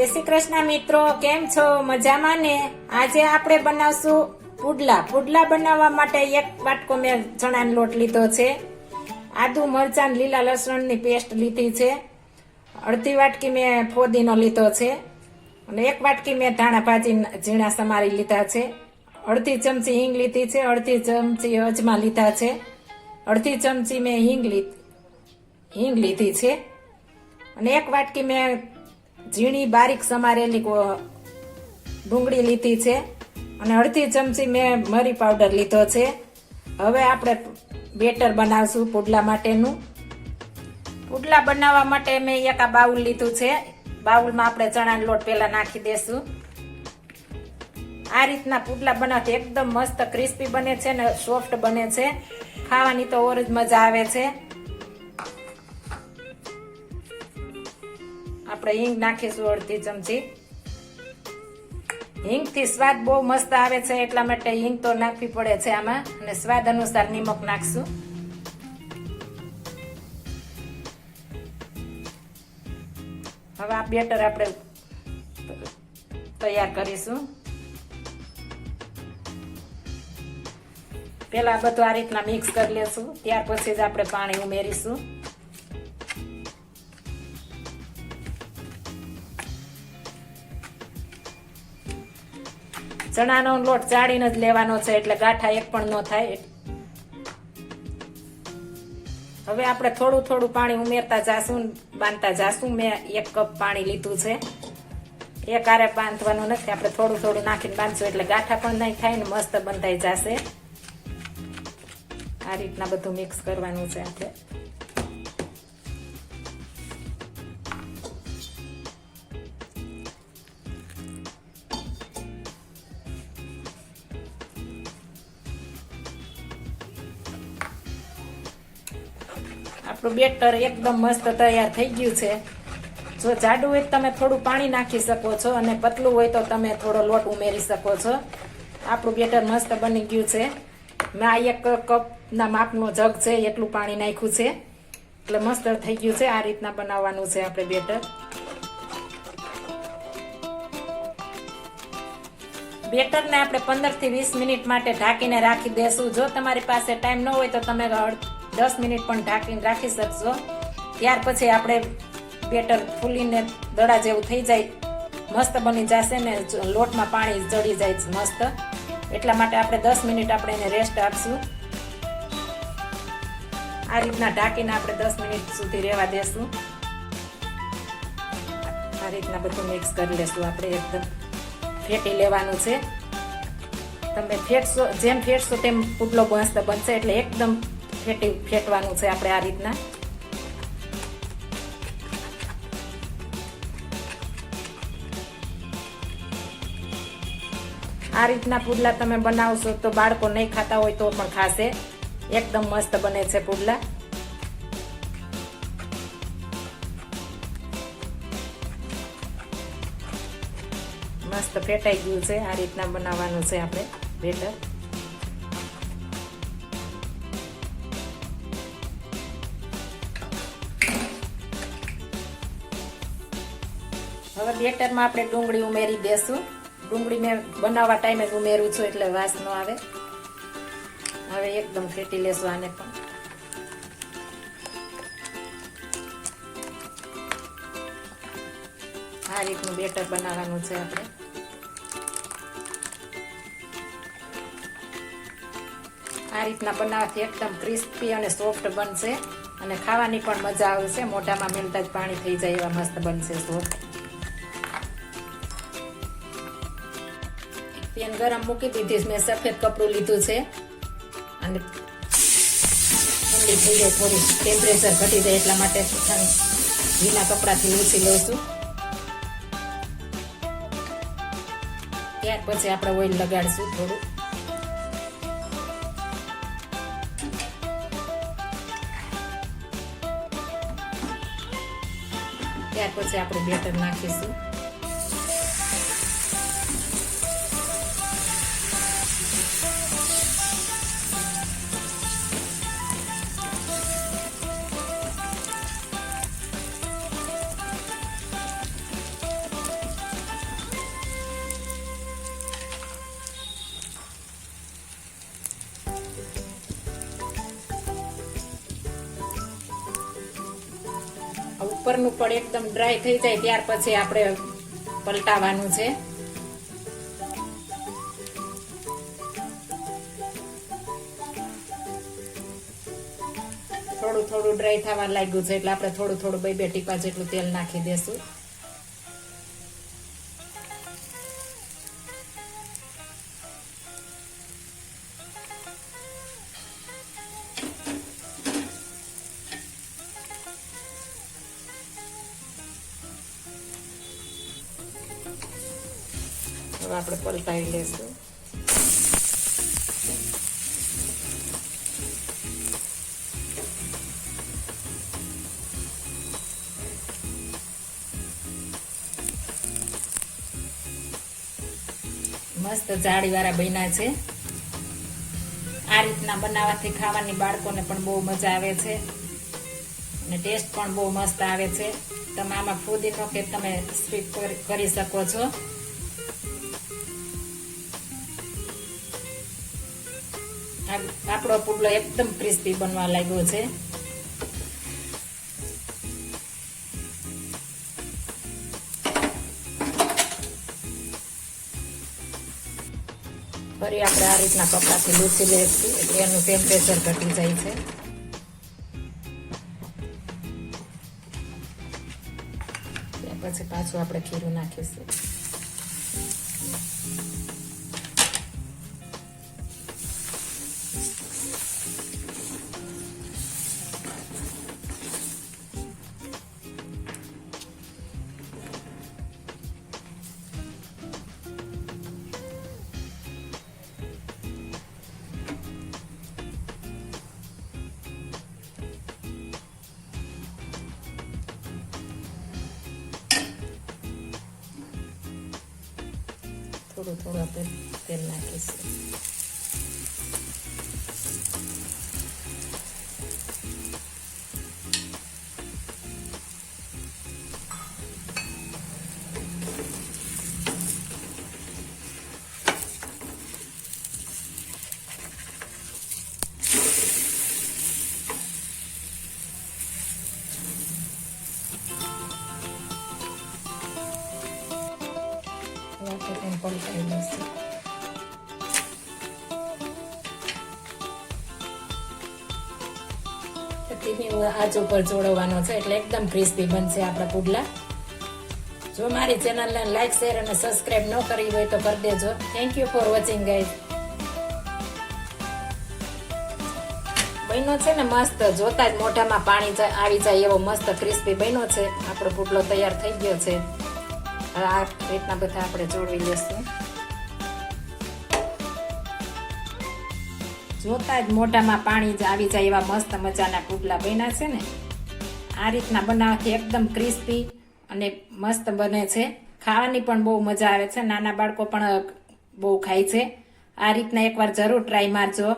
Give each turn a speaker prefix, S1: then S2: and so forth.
S1: જય શ્રી કૃષ્ણ મિત્રો, કેમ છો? મજામાં ને? આજે આપણે બનાવશું પુડલા. પુડલા બનાવવા માટે એક વાટકો મેં ચણાનો લોટ લીધો છે. આદુ, મરચાં, લીલા લસણની પેસ્ટ લીધી છે. અડધી વાટકી મેં ફોદીનો લીધો છે. અને એક વાટકી મેં ધાણા ભાજી ઝીણા સમારી લીધા છે. અડધી ચમચી હિંગ લીધી છે. અડધી ચમચી અજમા લીધા છે. અડધી ચમચી મેં હિંગ હિંગ લીધી છે. અને એક વાટકી મેં ઝીણી બારીક સમારેલી ડુંગળી લીધી છે અને અડધી ચમચી મેં મરી પાવડર લીધો છે. હવે આપણે બેટર બનાવશું પુડલા માટેનું. પુડલા બનાવવા માટે મેં એક આ બાઉલ લીધું છે. બાઉલમાં આપણે ચણાનો લોટ પહેલાં નાખી દેશું. આ રીતના પુડલા બનાવતી એકદમ મસ્ત ક્રિસ્પી બને છે ને સોફ્ટ બને છે. ખાવાની તો ઓર જ મજા આવે છે. આપણે હિંગ નાખીશું અડધી ચમચી. હિંગથી સ્વાદ બહુ મસ્ત આવે છે એટલા માટે હિંગ તો નાખવી પડે છે આમાં અને સ્વાદ અનુસાર નિમક નાખશું. હવે આ બેટર આપણે તૈયાર કરીશું. પેલા બધું આ રીતના મિક્સ કરી લેશું. ત્યાર પછી જ આપણે પાણી ઉમેરીશું. ચણાનો લોટ ચાળીને જ લેવાનો છે એટલે ગાંઠા એક પણ ન થાય. હવે આપણે થોડું થોડું પાણી ઉમેરતા જાશું, બાંધતા જાશું. મેં એક કપ પાણી લીધું છે. એક આરે બાંધવાનું નથી. આપણે થોડું થોડું નાખીને બાંધશું એટલે ગાંઠા પણ નહીં થાય ને મસ્ત બંધાઈ જશે. આ રીતના બધું મિક્સ કરવાનું છે આપણે આપણું બેટર એકદમ મસ્ત તૈયાર થઈ ગયું છે. જો જાડું હોય તમે થોડું પાણી નાખી શકો છો અને પતલું હોય તો તમે થોડો લોટ ઉમેરી શકો છો. આપણું બેટર મસ્ત બની ગયું છે. મેં આ એક કપના માપનો જગ છે, એટલું પાણી નાખ્યું છે. એટલે મસ્ત થઈ ગયું છે, આ રીતના બનાવવાનું છે આપણે બેટર. બેટરને આપણે પંદરથી વીસ મિનિટ માટે ઢાંકીને રાખી દેશું. જો તમારી પાસે ટાઈમ ન હોય તો તમે દસ મિનિટ પણ ઢાંકીને રાખી શકશો. ત્યાર પછી આપણે બેટર ફૂલીને દડા જેવું થઈ જાય, મસ્ત બની જશે ને લોટમાં પાણી ચડી જાય મસ્ત. એટલા માટે આપણે દસ મિનિટ આપણે એને રેસ્ટ આપશું. આ રીતના ઢાંકીને આપણે દસ મિનિટ સુધી રહેવા દેશું. આ રીતના બધું મિક્સ કરી લેશું આપણે એકદમ. ફેટી લેવાનું છે. તમે ફેટશો, જેમ ફેટશો તેમ પુડલો મસ્ત બનશે એટલે એકદમ ફેટી ફેટવાનું છે આપણે આ રીતના. આ રીતના પુડલા તમે બનાવશો તો બાળકો નહીં ખાતા હોય તો પણ ખાશે. એકદમ મસ્ત બને છે પુડલા. મસ્ત ફેટાઈ ગયું છે. આ રીતના બનાવવાનું છે આપણે બેટર. હવે બેટરમાં આપણે ડુંગળી ઉમેરી દેશું. ડુંગળી મેં બનાવવા ટાઈમે જ ઉમેરું છું, એટલે વાસ ન આવે. હવે એકદમ ફેટી લેશું આને પણ. આ રીતનું બેટર બનાવવાનું છે આપણે. આ રીતના બનાવવાથી એકદમ ક્રિસ્પી અને સોફ્ટ બનશે અને ખાવાની પણ મજા આવશે. મોઢામાં મેલતા જ પાણી થઈ જાય એવા મસ્ત બનશે સોફ્ટ. પેન ગરમ મૂકી દીધી મેં સફેદ કપડું લીધું છે. અને ઠંડી થઈ જાય થોડી. ટેમ્પરેચર ઘટી જાય એટલા માટે ભીના કપડાથી લૂછી લઉં છું. ત્યાર પછી આપણે ઓઇલ લગાડીશું થોડું. ત્યાર પછી આપણે બેટર નાખીશું. ઉપરનું પણ એકદમ ડ્રાય થઈ જાય ત્યાર પછી આપણે પલટાવાનું છે. થોડું થોડું ડ્રાય થવા લાગ્યું છે એટલે આપણે થોડું થોડું બે બે ટીપા જેટલું તેલ નાખી દેશું. હવે આપણે પલટાવી લેશું. મસ્ત જાળી વાળા બન્યા છે. આ રીતના બનાવવાથી ખાવાની બાળકોને પણ બહુ મજા આવે છે. અને ટેસ્ટ પણ બહુ મસ્ત આવે છે. તમે આમાં ફૂદીનો કે તમે સ્વીટ કરી શકો છો. આપણો પુડલો એકદમ ક્રિસ્પી બનવા લાગ્યો છે. ફરી આપણે આ રીતના કપડાથી લૂછી લઈશું એટલે એનું ટેમ્પરેચર ઘટી જાય છે. પછી પાછું આપણે ખીરું નાખીશું. થોડું થોડું આપણે તેલ નાખીશું. પલટાવી લઈશું ધીમી આંચ ઉપર જોડવાનો છે એટલે એકદમ ક્રિસ્પી બનશે આપણા પુડલા જો મારી ચેનલને લાઈક શેર અને સબસ્ક્રાઇબ ન કરી હોય તો કરી દેજો thank you for watching guys બન્યો છે ને મસ્ત જોતા જ મોઢામાં પાણી આવી જાય એવો મસ્ત ક્રિસ્પી બન્યો છે આપણો પુડલો તૈયાર થઈ ગયો છે હવે આ રીતના બધા આપણે જોડવી લેશું. જોતા જ મોઢામાં પાણી આવી જાય એવા મસ્ત મજાના પુડલા બન્યા છે ને. આ રીતના બનાવવાથી એકદમ ક્રિસ્પી અને મસ્ત બને છે. ખાવાની પણ બહુ મજા આવે છે. નાના બાળકો પણ બહુ ખાય છે. આ રીતના એકવાર જરૂર ટ્રાય મારજો.